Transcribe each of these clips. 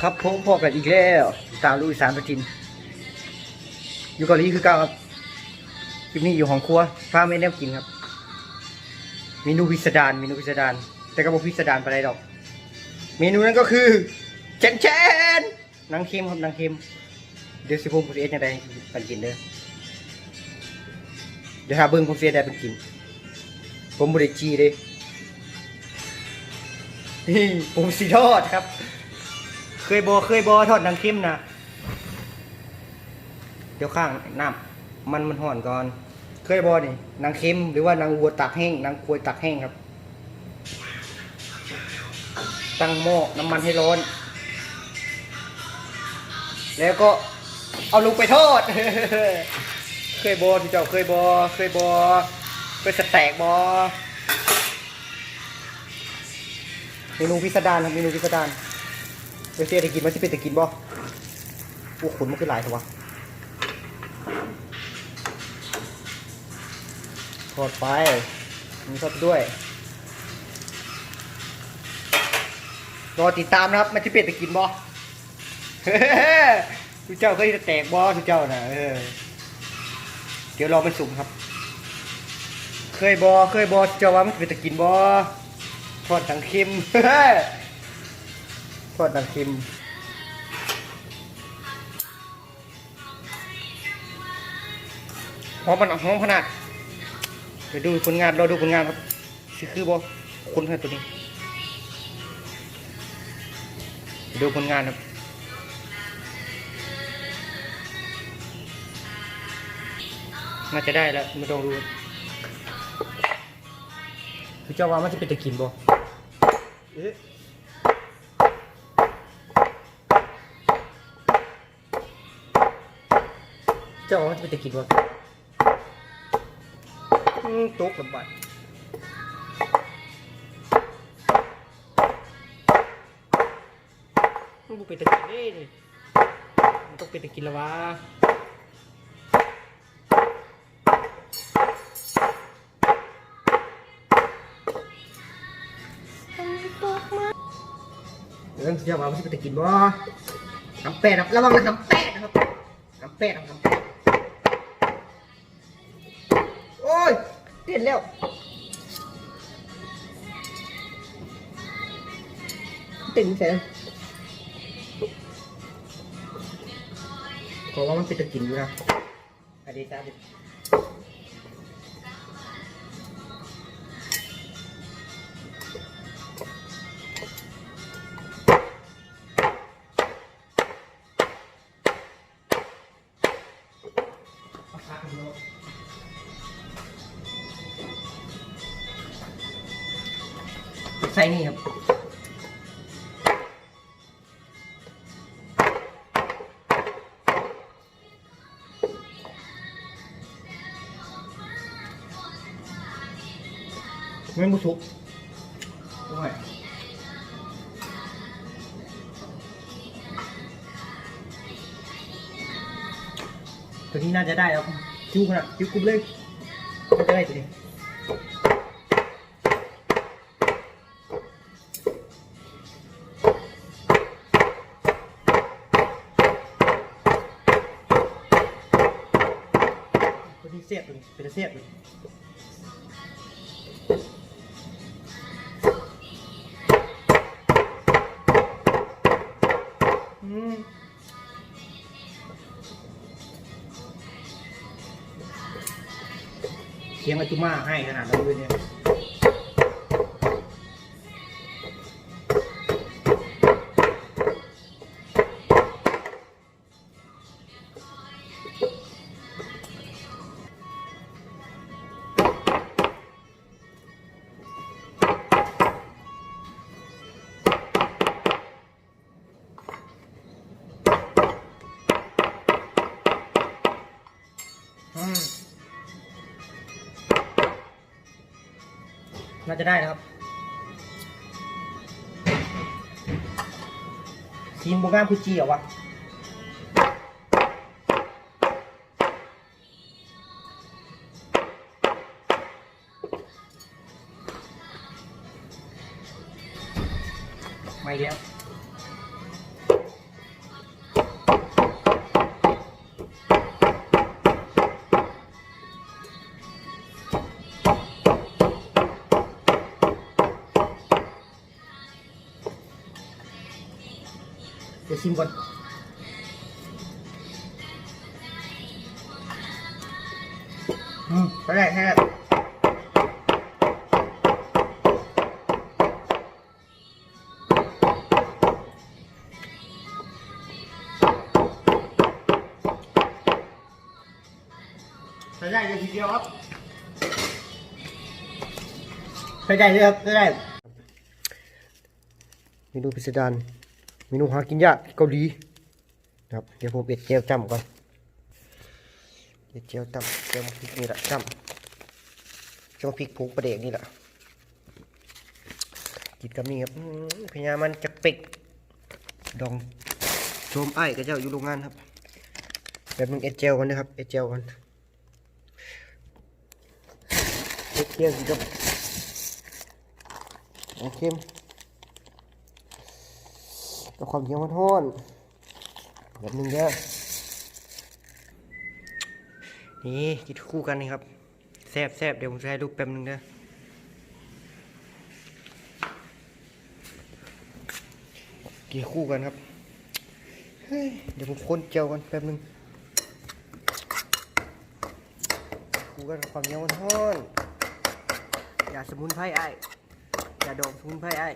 ครับผมพอกันอีกแล้วตาลูอีสานประจิน อยู่เกาหลีคือเก่าครับคลิปนี้อยู่ของครัวฟ้าไม่แนวกินครับเมนูพิสดารเมนูพิสดารแต่ก็บอกพิสดารไปไรดอก เมนูนั้นก็คือแชนแชนนังเค็มครับนังเค็มเดี๋ยวสิพงผมเอ็ดยังไงเป็นกินเด้อเดี๋ยวหาเบิ้งผมเสียได้เป็นกิน ผมบริจีเลยนี่ผมสีทอดครับ เคยบอเคยบอทอดนังค็มนะเดี๋ยวข้างน้ำมันมันห่อนก่อน เคยบอนี่นังค็มหรือว่านังวัวตากแห้งนังกลวยตากแห้งครับ ตั้งหม้อน้ำมันให้ร้อน แล้วก็เอาลงไปทอด เคยบอที่เจ้าเคยบอเคยบอเคยสแต็กบอเมนูพิสดารครับเมนูพิสดาร เวเซียได้กินมันจะเป็นต่กินบ่โอ้ขนมันคือหลายตัวะทอดไปมีทอดด้วย รอติดตามนะครับ มันจะเป็นต่กินบ่ทุกเจ้าเคยจะแตกบ่ทุกเจ้านะเออ เดี๋ยวรอไปสุ่มครับ เคยบอเคยบอเจ้าว่ามันเป็นตะกินบอทอดดังเค็ม อดดังเค็มหอมมันหอมขนาดเดี๋ยวดูผลงานเราดูผลงานครับสิคือบอคนขนาดตัวนี้ดูผลงานครับน่าจะได้แล้วไม่ต้องรู้คือเจ้าว่ามันจะเป็นตะกินบ่เอ๊ะ เจ้าว่ามันจะเป็นตะกินบ่อืมตกลำบากมันบ่เป็นตะกินเด้นี่มันต้องเป็นตะกินและวะเรื่องที่จะว่ามันจะไปกินบ่น้ำแปดครับระวังนะน้ำแปดนะครับน้ำแปดนะครับน้ำแปด อ้ยเต้นแล้วเต้นเสร็จขอว่ามันเป็นตะกินอยู่นะอันนี้จ้าดิ ใส่นี่ครับไม่มุสุกโอ้ยตัวนี้น่าจะได้แล้วคิวขนาดคิวกรุ๊บเลยน่าจะได้ตัวนี้ เสียงอาจุมาให้ขนาดนั้นเลยเนี่ย จะได้นะครับซีนโบงามคือจีเหรอวะไม่แล้ว ชิมก่อนอืมใช่ได้ใช่ได้ใช้ได้เลยทีเดียวครับใช้ได้เลยครับใช้ได้เมนูพิสดาร เมนูหากินยากเกาหลีครับเดี๋ยวผมเอ็ดเจลจำก่อนเอ็ดเจลจำเจลพริกนี่แหละจำช่วพริกผงประเดกนี่แหละกินกับนี่ครับพญามันจะเป็กดองโจมไอ้กับเจ้าอยู่โรงงานครับแบบนึงเอ็ดเจลกันนะครับเอ็ดเจลกันเอ็ดเจลกินกับโอเคม กับความเคี้ยวมันทอนแบบนึงเด้อนี่กินคู่กันนี่ครับแซบแซบเดี๋ยวผมจะให้รูปแป๊บนึงเด้อกินคู่กันครับเดี๋ยวผมคนเจียวกันแป๊บนึงคู่กันความเคี้ยวมันทอนอย่าสมุนไพรไอ้อย่าดองสมุนไพรไอ้าย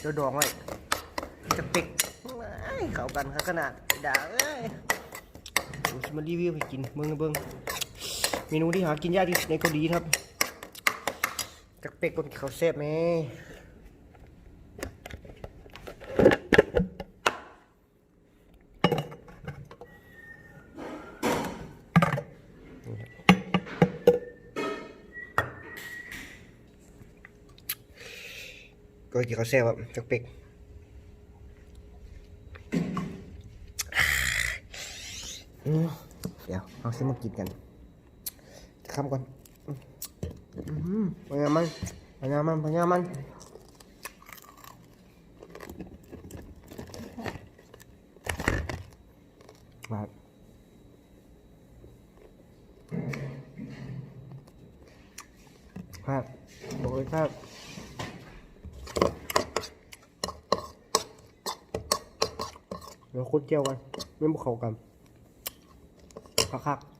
เดี๋ยวดองไว้ จะเป็กเข้ากันขนาดด่าเอ้ยผมจะมารีวิวให้กินเบิ้งเบิ้งเมนูที่หากินยากที่สุดในเกาหลีครับจะเป็กคนเขาแซ่บไหมก็กินข้าวแซ่บครับจักเป็ก อืม เดี๋ยวเอาซื้อมากินกันคำก่อนอืมอืมพญามันพญามันพญามันครับครับบอกเลยครับเดี๋ยวคุดเจียวกัน ไม่บุกเขากัน คักๆ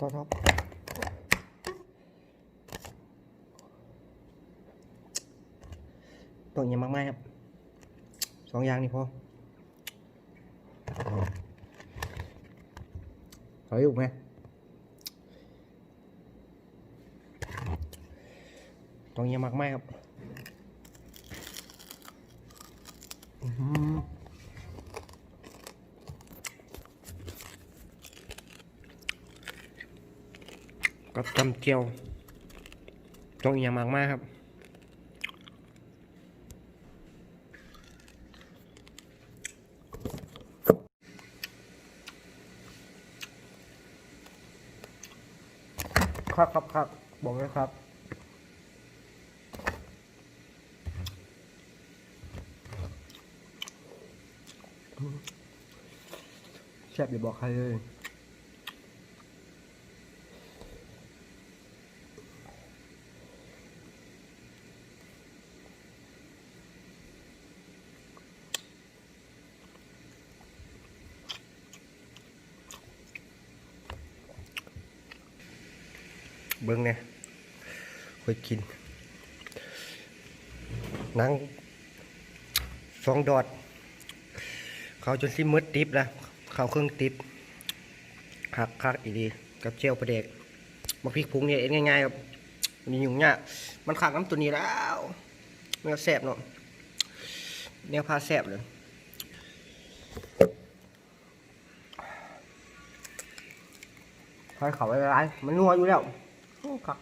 ต่อครับตัวอย่างมากไหมครับสองอย่างนี่พอเอาอยู่ไหมต้องอย่างมากไหมครับ อื้อหือ กับจำเจียวต้องอย่างมากมากครับครับครับครับบอกเลยครับ แซ่บอย่าบอกใครเลยเบิ้งเนี่ยค่อยกินนังสองดอด เขาจนซิมืดติบแล้วเขาเครื่องติบหักคักอีดีกับเจียวประเด็กมาพริกผงเนี่ยเอ็นง่ายๆครับมันยุ่งยากมันขักน้ำตัวนี้แล้วมันก็แสบเนาะแนวพาแสบเลยค่อยเขาไว้ไรมันนัวอยู่แล้วคัก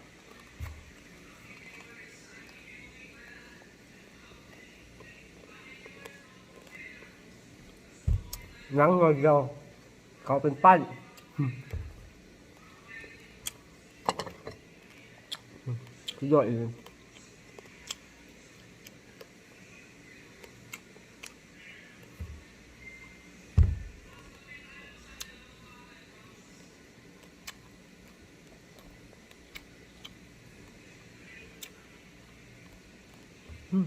หนังเลยเดียว เขาเป็นปั้นสุดยอดเองอืม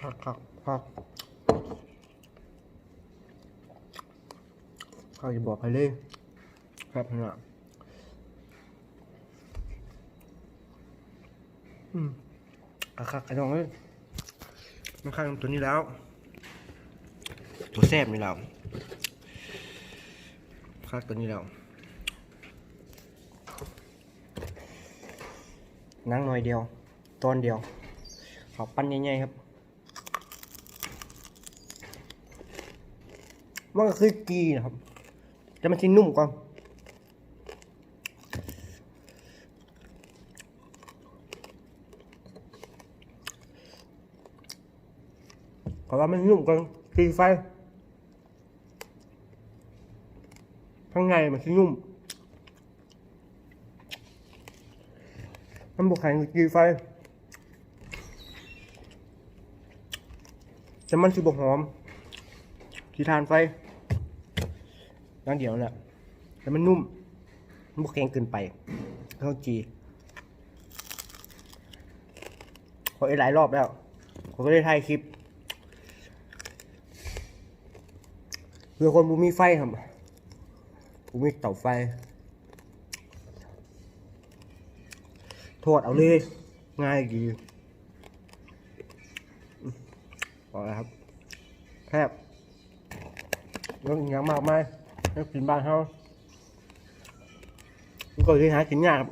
ครับครับครับครับเขาจะบอกใครเลยครับนะอืมอะครับไอ้น้องเอ้ยมันข้างตัวนี้แล้ว ตัวแซ่บนี่แล้วครับตัวนี้แล้วนั่งหน่อยเดียว ตอนเดียวขอปั้นใหญ่ๆครับ มันก็คือกีนะครับจะมันชิ้นนุ่มกว่าขอว่ามันนุ่มกว่ากีไฟข้างในมันชิ้นนุ่มมันบุกแข็งกีไฟแต่มันคือบกหอมที่ทานไฟ นั่นเดียวแหละแต่มันนุ่มมันบกแข็งเกินไปข้าวจีขออีกหลายรอบแล้วผมก็ได้ถ่ายคลิปเพื่อคนบูมีไฟครับบูมีเตาไฟ โทษเอาเลย ง่ายดีอืมพอแล้วครับแคบเรื่องย่างมากมาย แล้วกินบ้านเขามันก็ที่หากินยากครับ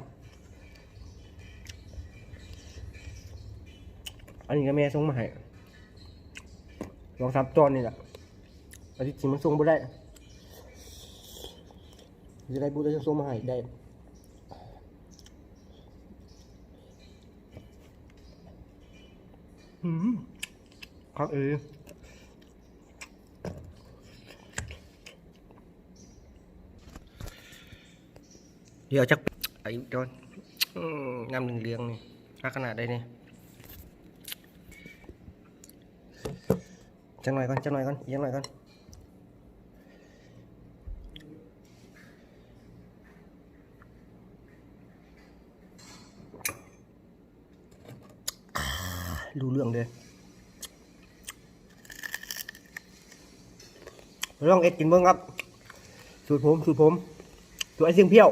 อันนี้ก็แม่ส่งมาให้ลองทำตอนนี่แหละอันที่จริงมันส่งไม่ได้จะได้บูได้ส่งมาให้ได้อืมครับเออ เดี๋ยวจะไอ้เดี๋ยวอืมน้ำหนึ่งเลี้ยงนี่ลักขนาดได้นี่จังหน่อยก่อนจังหน่อยก่อนยังหน่อยก่อนอ่ารู้เรื่องเลยลองเอ็ดกินเบิ้งครับ สูตรผม สูตรผม สูตรไอ้เสียงเพี้ยว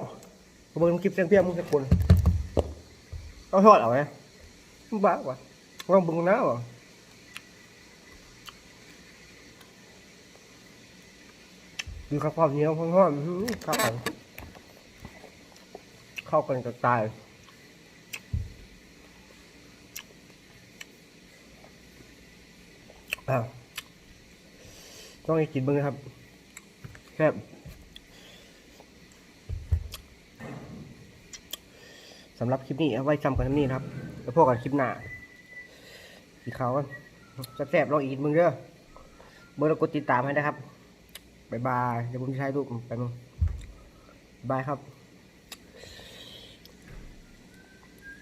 มึงคลิปเสียงเพียมึงจะคนเอาทอดเอาไหมมึงบ้าวะว่างบึงน้าวะดูข้าวความเหนียวข้าวห้อนอื้อหือเข้ากันเข้ากันกับตายต้องให้กินเบ้างนะครับแค่บ สำหรับคลิปนี้เอาไว้จำกันเท่นี้นะครับ แล้วพบกันคลิปหน้าสีขาวกันจะแสบลองอีกมึงเด้อเบอร์เรากดติดตามให้นะครับบายบายเดี๋ยวผมจะใช้รูปไปมึงบายครับ